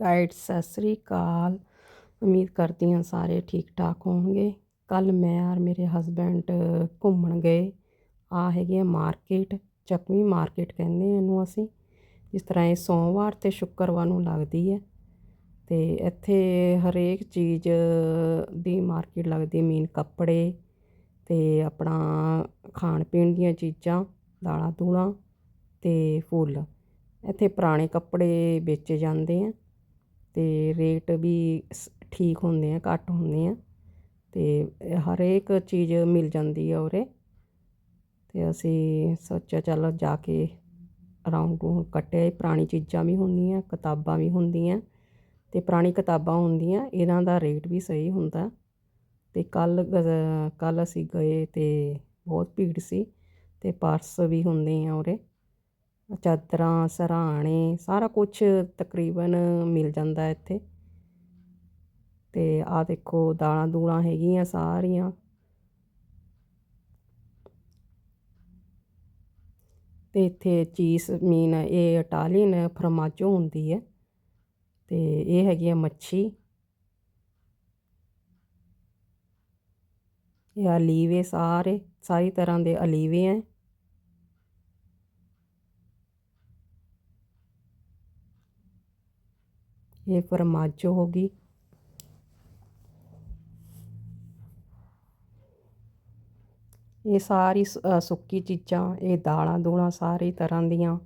Guide Sat Sri ਅਕਾਲ। ਉਮੀਦ ਕਰਦੀ ਹਾਂ ਸਾਰੇ ਠੀਕ ਠਾਕ ਹੋਣਗੇ। ਕੱਲ ਮੈਂ ਔਰ ਮੇਰੇ ਹਸਬੈਂਡ ਘੁੰਮਣ ਗਏ। ਆ ਹੈਗੀ ਆ ਮਾਰਕੀਟ ਚੱਕਵੀਂ ਮਾਰਕੀਟ ਕਹਿੰਦੇ ਇਹਨੂੰ ਅਸੀਂ। ਜਿਸ ਤਰ੍ਹਾਂ ਇਹ ਸੋਮਵਾਰ ਤੇ ਸ਼ੁੱਕਰਵਾਰ ਨੂੰ ਲੱਗਦੀ ਹੈ। ਤੇ ਇੱਥੇ ਹਰੇਕ ਚੀਜ਼ ਦੀ ਮਾਰਕੀਟ ਲੱਗਦੀ ਮੀਨ ਕੱਪੜੇ ਤੇ ਆਪਣਾ ਖਾਣ ਪੀਣ ਦੀਆਂ ਚੀਜ਼ਾਂ ਦਾਲਾਂ ਦੂਲਾਂ ਤੇ ਫੁੱਲ। ਇੱਥੇ ਪੁਰਾਣੇ ਕੱਪੜੇ ਵੇਚੇ ਜਾਂਦੇ ਆ। ਅਤੇ ਰੇਟ ਵੀ ਸ, ਠੀਕ ਹੁੰਦੇ ਆ, ਘੱਟ ਹੁੰਦੇ ਆ ਅਤੇ ਹਰੇਕ ਚੀਜ਼ ਮਿਲ ਜਾਂਦੀ ਆ ਉਰੇ। ਅਤੇ ਅਸੀਂ ਸੋਚਿਆ ਚਲੋ ਜਾ ਕੇ ਰਾਉਂਡ ਰੂ ਕੱਟਿਆ ਪੁਰਾਣੀ ਚੀਜ਼ਾਂ ਵੀ ਹੁੰਦੀਆਂ, ਕਿਤਾਬਾਂ ਵੀ ਹੁੰਦੀਆਂ ਅਤੇ ਪੁਰਾਣੀ ਕਿਤਾਬਾਂ ਹੁੰਦੀਆਂ, ਇਹਨਾਂ ਦਾ ਰੇਟ ਵੀ ਸਹੀ ਹੁੰਦਾ। ਤੇ ਕੱਲ ਕੱਲ੍ਹ ਅਸੀਂ ਗਏ ਅਤੇ ਬਹੁਤ ਭੀੜ ਸੀ ਅਤੇ ਪਰਸ ਵੀ ਹੁੰਦੇ ਆ ਉਰੇ। ਚਾਦਰਾਂ, ਸਰਾਣੇ, ਸਾਰਾ ਕੁਝ ਤਕਰੀਬਨ ਮਿਲ ਜਾਂਦਾ ਇੱਥੇ। ਤੇ ਆ ਦੇਖੋ, ਦਾਲਾਂ ਦੂਲਾਂ ਹੈਗੀਆਂ ਸਾਰੀਆਂ। ਤੇ ਇੱਥੇ ਚੀਜ਼ ਮੀਨ ਇਹ ਇਟਾਲੀਅਨ ਫਰਮਾਜੋ ਹੁੰਦੀ ਹੈ। ਤੇ ਇਹ ਹੈਗੀ ਹੈ ਮੱਛੀ। ਇਹ ਅਲੀਵੇ ਸਾਰੇ, ਸਾਰੀ ਤਰ੍ਹਾਂ ਦੇ ਅਲੀਵੇ ਹੈ। ਇਹ ਫਰਮਾਜੋ ਹੋ ਗਈ। ਇਹ ਸਾਰੀ ਸੁੱਕੀ ਚੀਜ਼ਾਂ, ਇਹ ਦਾਲਾਂ ਦੂਲਾਂ ਸਾਰੀ ਤਰ੍ਹਾਂ ਦੀਆਂ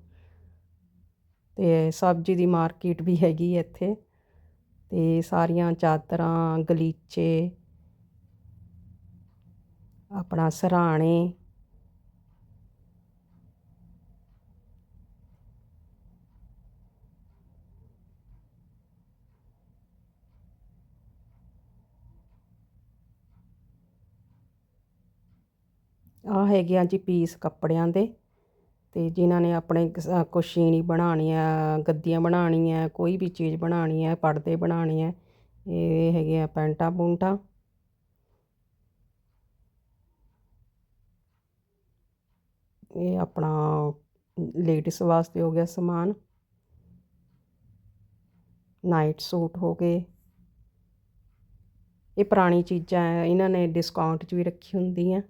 ਤੇ ਸਬਜ਼ੀ ਦੀ ਮਾਰਕੀਟ ਵੀ ਹੈਗੀ ਇੱਥੇ ਤੇ ਸਾਰੀਆਂ ਚਾਦਰਾਂ, ਗਲੀਚੇ, ਆਪਣਾ ਸਰਾਣੇ ਆ ਹੈਗੇ ਆ ਜੀ ਪੀਸ ਕੱਪੜਿਆਂ ਦੇ ਤੇ ਜਿਨ੍ਹਾਂ ਨੇ ਆਪਣੇ ਕੁਸ਼ੀਨੀ ਬਣਾਉਣੀ ਆ, ਗੱਦੀਆਂ ਬਣਾਉਣੀਆਂ, ਕੋਈ ਵੀ ਚੀਜ਼ ਬਣਾਉਣੀ ਹੈ ਪਰਦੇ ਬਣਾਉਣੇ ਆ, ਇਹ ਹੈਗੇ ਆ ਪੈਂਟਾਂ ਪੁੰਟਾਂ। ਇਹ ਆਪਣਾ ਲੇਡੀਜ਼ ਵਾਸਤੇ ਹੋ ਗਿਆ ਸਮਾਨ। ਨਾਈਟ ਸੂਟ ਹੋ ਗਏ। ਇਹ ਪੁਰਾਣੀ ਚੀਜ਼ਾਂ ਇਹਨਾਂ ਨੇ ਡਿਸਕਾਊਂਟ 'ਚ ਵੀ ਰੱਖੀ ਹੁੰਦੀਆਂ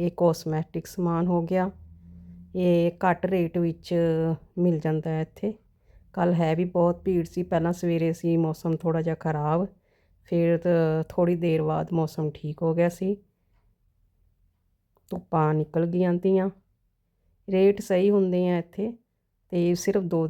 ਇਹ ਕੋਸਮੈਟਿਕ ਸਮਾਨ ਹੋ ਗਿਆ। ਇਹ ਘੱਟ ਰੇਟ ਵਿੱਚ ਮਿਲ ਜਾਂਦਾ ਹੈ ਇੱਥੇ। ਕੱਲ ਹੈ ਵੀ ਬਹੁਤ ਭੀੜ ਸੀ, ਪਹਿਲਾਂ ਸਵੇਰੇ ਸੀ, ਮੌਸਮ ਥੋੜਾ ਜਿਹਾ ਖਰਾਬ। ਫਿਰ ਥੋੜੀ ਦੇਰ ਬਾਅਦ ਮੌਸਮ ਠੀਕ ਹੋ ਗਿਆ ਸੀ। ਧੁੱਪਾਂ ਨਿਕਲ ਗਈਆਂ ਤੀਆਂ। ਰੇਟ ਸਹੀ ਹੁੰਦੇ ਆ ਇੱਥੇ ਤੇ ਸਿਰਫ ਦੋ